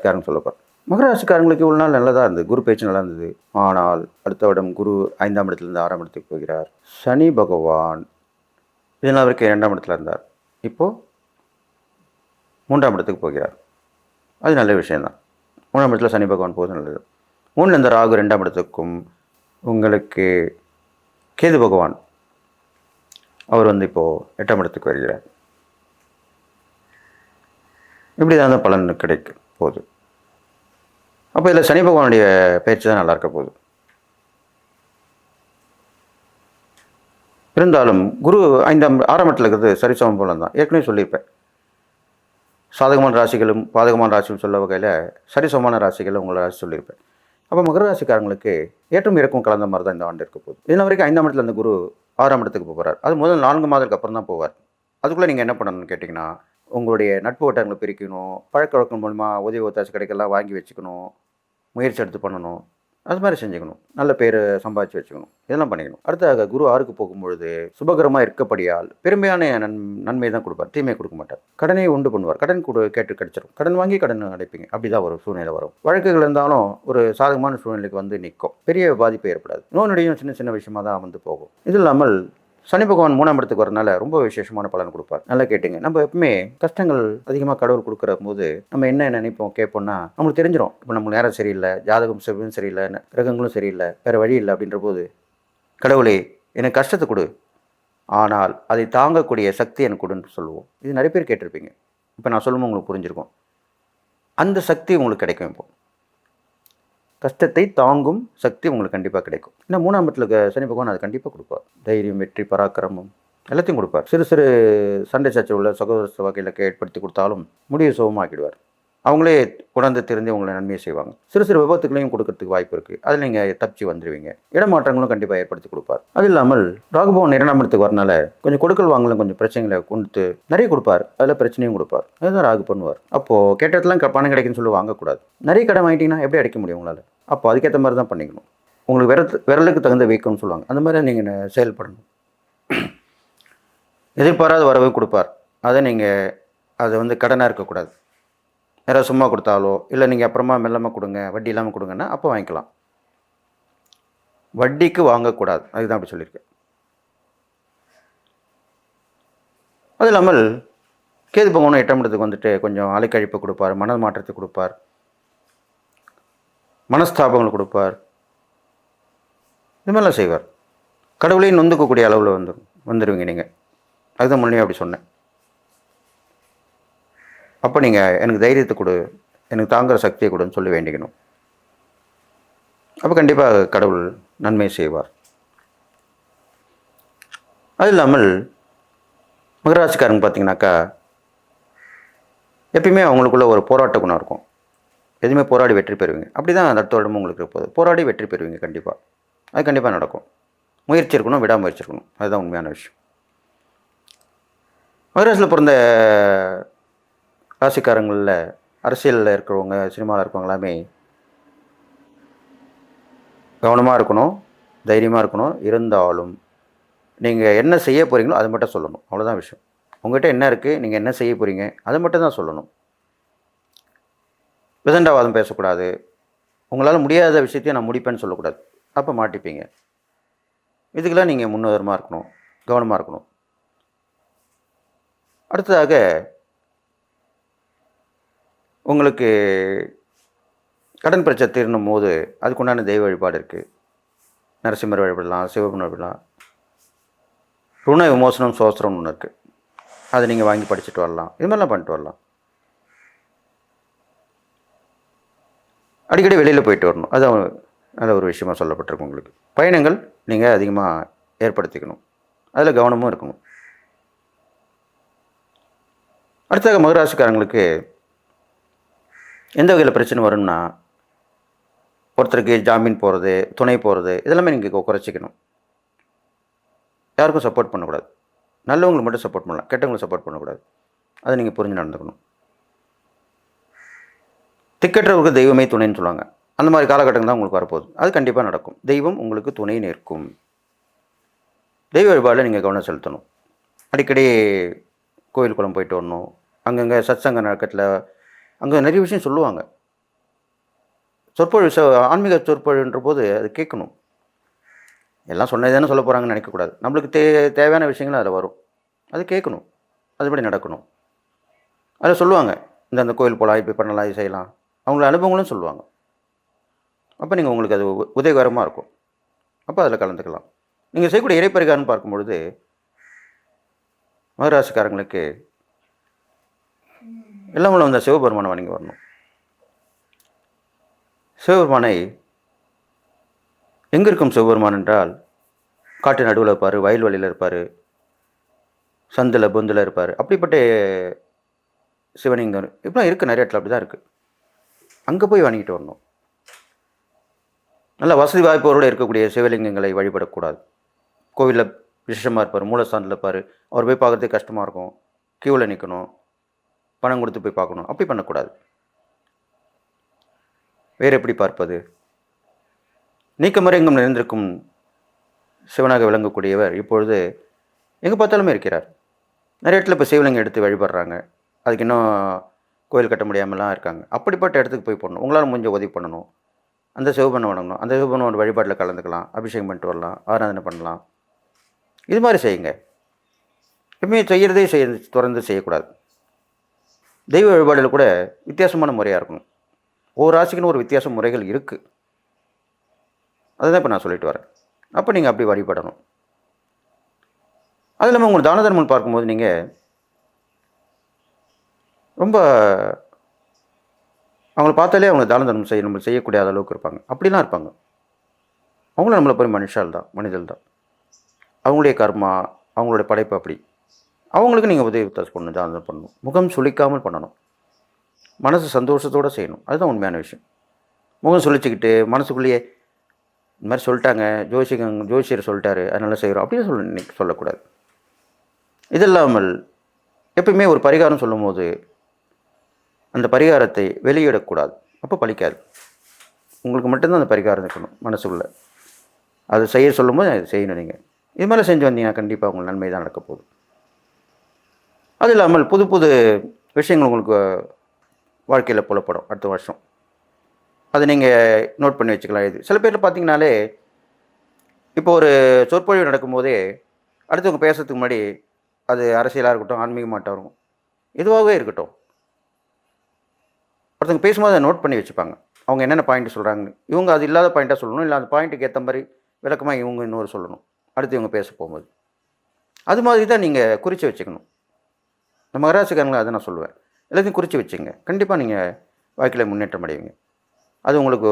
மகர ராசிக்காரங்க சொல்ல மகர ராசிக்காரங்களுக்கு இவ்வளோ நாள் நல்லதாக இருந்தது. குரு பேச்சு நல்லா இருந்தது. ஆனால் அடுத்த வருடம் குரு ஐந்தாம் இடத்துலேருந்து ஆறாம் இடத்துக்கு போகிறார். சனி பகவான் இதனால் வரைக்கும் இரண்டாம் இடத்துல இருந்தார். இப்போது மூன்றாம் இடத்துக்கு போகிறார். அது நல்ல விஷயந்தான் மூணாம் இடத்துல சனி பகவான் போது நல்லது. மூணில் இந்த ராகு ரெண்டாம் இடத்துக்கும் உங்களுக்கு கேது பகவான் அவர் வந்து இப்போது எட்டாம் இடத்துக்கு வருகிறார். இப்படி தான் பலன் கிடைக்கும் போகுது. அப்போ இதில் சனி பகவானுடைய பயிற்சி தான் நல்லா இருக்க போகுது. இருந்தாலும் குரு ஐந்தாம் ஆறாம் இடத்துல இருக்கிறது சரிசமம் போல தான் ஏற்கனவே சொல்லியிருப்பேன். சாதகமான ராசிகளும் பாதகமான ராசிகளும் சொல்ல வகையில் சரிசமமான ராசிகளும் உங்களை ராசி சொல்லியிருப்பேன். அப்போ மகர ராசிக்காரங்களுக்கு ஏற்றம் இறக்கும் கலந்த மாதிரி தான் இந்த ஆண்டு இருக்க போகுது. இன்ன வரைக்கும் ஐந்தாம் இடத்துல அந்த குரு ஆறாம் இடத்துக்கு போகிறார் அது முதல் நான்கு மாதத்துக்கு அப்புறம் தான் போவார். அதுக்குள்ளே நீங்கள் என்ன பண்ணணும்னு கேட்டிங்கன்னா உங்களுடைய நட்பு வட்டங்களை பிரிக்கணும் பழக்க வழக்கம் மூலிமா உதவி ஒத்தாசு கிடைக்கலாம் வாங்கி வச்சுக்கணும் முயற்சி எடுத்து பண்ணணும். அது மாதிரி செஞ்சுக்கணும். நல்ல பேர் சம்பாதிச்சு வச்சுக்கணும். இதெல்லாம் பண்ணிக்கணும். அடுத்ததாக குரு ஆறுக்கு போகும்பொழுது சுபகரமாக இருக்கப்படியால் பெருமையான நன் நன்மை தான் கொடுப்பார். தீமை கொடுக்க மாட்டார். கடனை உண்டு பண்ணுவார். கடன் கொடு கேட்டு கிடைச்சிடும் கடன் வாங்கி கடன் அடைப்பீங்க. அப்படி தான் ஒரு சூழ்நிலை வரும். வழக்குகள் இருந்தாலும் ஒரு சாதகமான சூழ்நிலைக்கு வந்து நிற்கும். பெரிய பாதிப்பு ஏற்படாது. நோனடியும் சின்ன சின்ன விஷயமா தான் வந்து போகும். இது இல்லாமல் சனி பகவான் மூணாம் இடத்துக்கு வரனால ரொம்ப விசேஷமான பலன் கொடுப்பார். நல்லா கேட்டுங்க. நம்ம எப்பவுமே கஷ்டங்கள் அதிகமாக கடவுள் கொடுக்குற போது நம்ம என்ன நினைப்போம் கேட்போம்னா நம்மளுக்கு தெரிஞ்சிடும் இப்போ நம்ம நேரம் சரியில்லை ஜாதகம் செவ்வும் சரியில்லை கிரகங்களும் சரியில்லை வேறு வழி இல்லை அப்படின்ற போது கடவுளே எனக்கு கஷ்டத்தை கொடு. ஆனால் அதை தாங்கக்கூடிய சக்தி எனக்கு கொடுன்னு சொல்லுவோம். இது நிறைய பேர் கேட்டிருப்பீங்க. இப்போ நான் சொல்லும்போது உங்களுக்கு புரிஞ்சிருக்கும். அந்த சக்தி உங்களுக்கு கிடைக்கும் இப்போ. கஷ்டத்தை தாங்கும் சக்தி உங்களுக்கு கண்டிப்பாக கிடைக்கும். ஏன்னா மூணாம் இடத்துல இருக்க சனி பகவான் அது கண்டிப்பாக கொடுப்பார். தைரியம் வெற்றி பராக்கிரமம் எல்லாத்தையும் கொடுப்பார். சிறு சிறு சண்டை சச்சரவுல சகோதர வகையில் ஏற்படுத்தி கொடுத்தாலும் முடிவு சுகமாக்கிடுவார். அவங்களே உணர்ந்து தெரிஞ்சு உங்களை நன்மையை செய்வாங்க. சிறு சிறு விபத்துகளையும் கொடுக்கறதுக்கு வாய்ப்பு இருக்குது அதில் நீங்கள் தப்பிச்சு வந்துடுவீங்க இடமாற்றங்களும் கண்டிப்பாக ஏற்படுத்தி கொடுப்பார். அது இல்லாமல் ராகுபவன் இரண்டாம் இடத்துக்கு வரனால கொஞ்சம் கொடுக்கல் வாங்கலும் கொஞ்சம் பிரச்சனைகளை கொடுத்து நிறைய கொடுப்பார். அதில் பிரச்சனையும் கொடுப்பார். அதுதான் ராகு பண்ணுவார் அப்போது கேட்டதெல்லாம் க- பணம் கிடைக்குன்னு சொல்லி வாங்கக்கூடாது. நிறைய கடன் வாங்கிட்டீங்கன்னா எப்படி அடைக்க முடியும் உங்களால்? அப்போ அதுக்கேற்ற மாதிரி தான் பண்ணிக்கணும். உங்களுக்கு விரத்து விரலுக்கு தகுந்த வீக்கம்னு சொல்லுவாங்க. அந்த மாதிரி நீங்கள் செயல்படணும். எதிர்பாராத வரவு கொடுப்பார். அதை நீங்கள் அது வந்து கடனாக இருக்கக்கூடாது. யாராவது சும்மா கொடுத்தாலோ இல்லை நீங்கள் அப்புறமா மெல்லமாக கொடுங்க வட்டி இல்லாமல் கொடுங்கன்னா அப்போ வாங்கிக்கலாம். வட்டிக்கு வாங்கக்கூடாது. அதுதான் அப்படி சொல்லியிருக்கேன் அது இல்லாமல் கேது பகவானும் எட்டாம் இடத்துக்கு வந்துட்டு கொஞ்சம் அலைக்கழிப்பு கொடுப்பார் மன மாற்றத்தை கொடுப்பார் மனஸ்தாபங்கள் கொடுப்பார். இது மாதிரிலாம் செய்வார். கடவுளையும் நொந்துக்கக்கூடிய அளவில் வந்து வந்துடுவீங்க நீங்கள் அதுதான் முன்னே அப்படி சொன்னேன். அப்போ நீங்கள் எனக்கு தைரியத்தை கொடு. எனக்கு தாங்குகிற சக்தியை கொடுன்னு சொல்லி வேண்டிக்கணும். அப்போ கண்டிப்பாக கடவுள் நன்மை செய்வார். அது இல்லாமல் மகராசிக்காரங்க பார்த்தீங்கன்னாக்கா எப்பயுமே அவங்களுக்குள்ள ஒரு போராட்ட குணம் இருக்கும். எதுவுமே போராடி வெற்றி பெறுவீங்க. அப்படி தான் அடுத்த வருடமும் உங்களுக்கு இருப்பது போராடி வெற்றி பெறுவீங்க கண்டிப்பாக அது கண்டிப்பாக நடக்கும். முயற்சி இருக்கணும் விடாமுயற்சி இருக்கணும். அதுதான் உண்மையான விஷயம். மகராசியில் பிறந்த ராசிக்காரங்களில் அரசியலில் இருக்கிறவங்க சினிமாவில் இருக்கிறவங்க எல்லாமே கவனமாக இருக்கணும் தைரியமாக இருக்கணும் இருந்தாலும் நீங்கள் என்ன செய்ய போகிறீங்களோ அதை மட்டும் சொல்லணும். அவ்வளோதான் விஷயம். உங்கள்கிட்ட என்ன இருக்குது நீங்கள் என்ன செய்ய போகிறீங்க அதை மட்டும் தான் சொல்லணும். விதண்டாவாதம் பேசக்கூடாது. உங்களால் முடியாத விஷயத்தையும் நான் முடிப்பேன்னு சொல்லக்கூடாது. அப்போ மாட்டிப்பீங்க. இதுக்கெல்லாம் நீங்கள் முன்னுதரமாக இருக்கணும் கவனமாக இருக்கணும். அடுத்ததாக உங்களுக்கு கடன் பிரச்சனை தீரணும் போது அதுக்குண்டான தெய்வ வழிபாடு இருக்குது நரசிம்மர் வழிபடலாம் சிவபன் வழிபடலாம். ருண விமோசனம் சோஸ்திரம்னு ஒன்று இருக்குது அதை நீங்கள் வாங்கி படிச்சுட்டு வரலாம். இது மாதிரிலாம் பண்ணிட்டு வரலாம். அடிக்கடி வெளியில் போயிட்டு வரணும். அது நல்ல ஒரு விஷயமாக சொல்லப்பட்டிருக்கு உங்களுக்கு. பயணங்கள் நீங்கள் அதிகமாக ஏற்படுத்திக்கணும். அதில் கவனமும் இருக்கணும். அடுத்ததாக மகராசிக்காரங்களுக்கு எந்த வகையில் பிரச்சனை வரும்னா ஒருத்தருக்கு ஜாமீன் போகிறது துணை போகிறது இதெல்லாமே நீங்கள் குறைச்சிக்கணும். யாருக்கும் சப்போர்ட் பண்ணக்கூடாது. நல்லவங்களுக்கு மட்டும் சப்போர்ட் பண்ணலாம். கெட்டவங்களுக்கு சப்போர்ட் பண்ணக்கூடாது. அதை நீங்கள் புரிஞ்சு நடந்துக்கணும். திக்கற்றவருக்கு தெய்வமே துணைன்னு சொல்லுவாங்க. அந்த மாதிரி காலகட்டங்கள் தான் உங்களுக்கு வரப்போகுது. அது கண்டிப்பாக நடக்கும். தெய்வம் உங்களுக்கு துணை நிற்கும். தெய்வ வழிபாடில் நீங்கள் கவனம் செலுத்தணும். அடிக்கடி கோயில் குளம் போயிட்டு வரணும். அங்கங்கே சத்சங்க நடக்கத்தில் அங்கே நிறைய விஷயம் சொல்லுவாங்க. சொற்பொழிவு ஆன்மீக சொற்பொழிவுன்ற போது அது கேட்கணும். எல்லாம் சொன்னது தானே சொல்ல போகிறாங்கன்னு நினைக்கக்கூடாது நம்மளுக்கு தே தேவையான விஷயங்களும் அதில் வரும். அது கேட்கணும். அதுபடி நடக்கணும். அதில் சொல்லுவாங்க. இந்த அந்த கோயில் போகலாம் இப்படி பண்ணலாம் இது செய்யலாம். அவங்கள அனுபவங்களும் சொல்லுவாங்க. அப்போ நீங்கள் உங்களுக்கு அது உ- உதவிகரமாக இருக்கும். அப்போ அதில் கலந்துக்கலாம். நீங்கள் செய்யக்கூடிய இறைப்பறிகாரன்னு பார்க்கும்பொழுது மகராசிக்காரங்களுக்கு எல்லாம் உள்ள அந்த சிவபெருமானை வணங்கி வரணும். சிவபெருமானை எங்கே இருக்கும் சிவபெருமான் என்றால் காட்டு நடுவில் இருப்பார் வயல்வெளியில் இருப்பார் சந்தில் பொந்தில் இருப்பார். அப்படிப்பட்ட சிவலிங்கம் இப்படிலாம் இருக்குது நிறைய இடத்துல அப்படி தான் இருக்குது அங்கே போய் வணங்கிட்டு வரணும். நல்ல வசதி வாய்ப்போரோடு இருக்கக்கூடிய சிவலிங்கங்களை வழிபடக்கூடாது. கோவிலில் விசேஷமாக இருப்பார் மூலஸ்தானத்தில் இருப்பார். அவர் போய் பார்க்குறதுக்கு கஷ்டமாக இருக்கும். க்யூவில் நிற்கணும் பணம் கொடுத்து போய் பார்க்கணும். அப்படி பண்ணக்கூடாது. வேறு எப்படி பார்ப்பது? நீக்கமறை எங்கும் நிறைந்திருக்கும் சிவனாக விளங்கக்கூடியவர் இப்பொழுது எங்கே பார்த்தாலுமே இருக்கிறார். நிறைய இடத்துல இப்போ சிவலிங்கம் எடுத்து வழிபடுறாங்க. அதுக்கு இன்னும் கோயில் கட்ட முடியாமலாம் இருக்காங்க. அப்படிப்பட்ட இடத்துக்கு போய் பண்ணணும் உங்களால் முடிஞ்ச உதவி பண்ணணும். அந்த சிவபெண்ணை வணங்கணும். அந்த சிவபெண்ணோட வழிபாட்டில் கலந்துக்கலாம். அபிஷேகம் பண்ணிட்டு வரலாம். ஆராதனை பண்ணலாம். இது மாதிரி செய்யுங்க. எப்பவுமே செய்கிறதே செய்ய தொடர்ந்து செய்யக்கூடாது. தெய்வ வழிபாடில் கூட வித்தியாசமான முறையாக இருக்கணும். ஒவ்வொரு ராசிக்குன்னு ஒரு வித்தியாச முறைகள் இருக்குது அதுதான் இப்போ நான் சொல்லிட்டு வரேன். அப்போ நீங்கள் அப்படி வழிபடணும். அது இல்லாமல் உங்கள் தான தர்மம் பார்க்கும்போது நீங்கள் ரொம்ப அவங்கள பார்த்தாலே அவங்க தான தர்மம் செய்ய நம்ம செய்யக்கூடிய அளவுக்கு இருப்பாங்க. அப்படிலாம் இருப்பாங்க. அவங்களும் நம்மளை போய் மனுஷால் தான் மனிதர்கள் தான் அவங்களுடைய கர்மா அவங்களுடைய படைப்பு அப்படி. அவங்களுக்கு நீங்கள் உதவி பண்ணணும் தான பண்ணணும். முகம் சுளிக்காமல் பண்ணணும். மனசு சந்தோஷத்தோடு செய்யணும். அதுதான் உண்மையான விஷயம். முகம் சுழிச்சிக்கிட்டு மனசுக்குள்ளேயே இந்த மாதிரி சொல்லிட்டாங்க. ஜோசிகங் ஜோசியர் சொல்லிட்டாரு. அதனால் செய்கிறோம் அப்படின்னு சொல்ல இன்னைக்கு சொல்லக்கூடாது. இது இல்லாமல் எப்பயுமே ஒரு பரிகாரம் சொல்லும்போது அந்த பரிகாரத்தை வெளியிடக்கூடாது. அப்போ பழிக்காது. உங்களுக்கு மட்டும்தான் அந்த பரிகாரம் இருக்கணும் மனசுக்குள்ளே. அது செய்ய சொல்லும்போது அதை செய்யணும் நீங்கள் இது மாதிரி செஞ்சு வந்தீங்கன்னா கண்டிப்பாக உங்களுக்கு நன்மை தான் நடக்க போகுது. அது இல்லாமல் புது புது விஷயங்கள் உங்களுக்கு வாழ்க்கையில் புலப்படும் அடுத்த வருஷம். அதை நீங்கள் நோட் பண்ணி வச்சுக்கலாம். இது சில பேர் பார்த்தீங்கனாலே இப்போ ஒரு சொற்பொழிவு நடக்கும்போதே அடுத்தவங்க பேசுறதுக்கு முன்னாடி அது அரசியலாக இருக்கட்டும் ஆன்மீகமாட்டாக இருக்கும் எதுவாகவே இருக்கட்டும். ஒருத்தவங்க பேசும்போது அதை நோட் பண்ணி வச்சுப்பாங்க. அவங்க என்னென்ன பாயிண்ட் சொல்கிறாங்க இவங்க அது இல்லாத பாயிண்ட்டாக சொல்லணும் இல்லை அந்த பாயிண்ட்டுக்கு ஏற்ற மாதிரி விளக்கமாக இவங்க இன்னொரு சொல்லணும். அடுத்து இவங்க பேச போகும்போது. அது மாதிரி தான் நீங்கள் குறித்து வச்சுக்கணும். நம்ம மகராசிக்காரங்களை அதை நான் சொல்லுவேன். எல்லாத்தையும் குறித்து வச்சுங்க. கண்டிப்பாக நீங்கள் வாழ்க்கையில் முன்னேற்றம் அடைவீங்க. அது உங்களுக்கு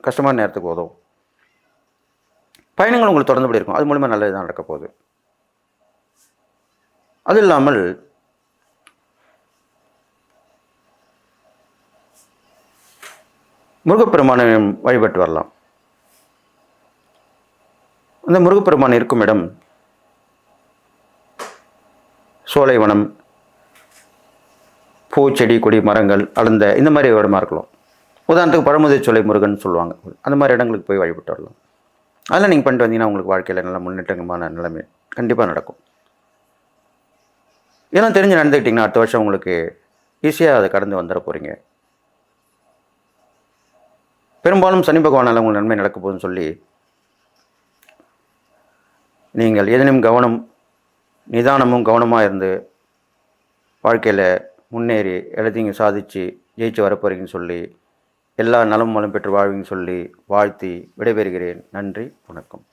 கஷ்டமான நேரத்துக்கு உதவும். பயணங்கள் உங்களுக்கு தொடர்ந்துபடி இருக்கும். அது மூலிமா நல்லது தான் நடக்க போகுது. அது இல்லாமல் முருகப்பெருமானை வழிபட்டு வரலாம். அந்த முருகப்பெருமான் இருக்கும் இடம் சோலைவனம் பூச்செடி கொடி மரங்கள் அழுந்த இந்த மாதிரி இடமா இருக்கலாம். உதாரணத்துக்கு பழமுதிர் சோலை முருகன் சொல்லுவாங்க. அந்த மாதிரி இடங்களுக்கு போய் வழிபட்டு வரலாம். அதெல்லாம் நீங்கள் பண்ணிட்டு வந்தீங்கன்னா உங்களுக்கு வாழ்க்கையில் நல்ல முன்னேற்றமான நிலைமை கண்டிப்பாக நடக்கும். இதெல்லாம் தெரிஞ்சு நடந்துக்கிட்டிங்கன்னா அடுத்த வருஷம் உங்களுக்கு ஈஸியாக அதை கடந்து வந்துட போகிறீங்க பெரும்பாலும் சனி பகவானால் உங்களுக்கு நன்மை நடக்க போகுதுன்னு சொல்லி நீங்கள் எதனையும் கவனம் நிதானமும் கவனமாக இருந்து வாழ்க்கையில் முன்னேறி எல்லாத்தையும் சாதித்து ஜெயிச்சு வரப்போறீங்கன்னு சொல்லி எல்லா நலமும் வளம் பெற்று வாழ்வீங்கன்னு சொல்லி வாழ்த்தி விடைபெறுகிறேன். நன்றி வணக்கம்.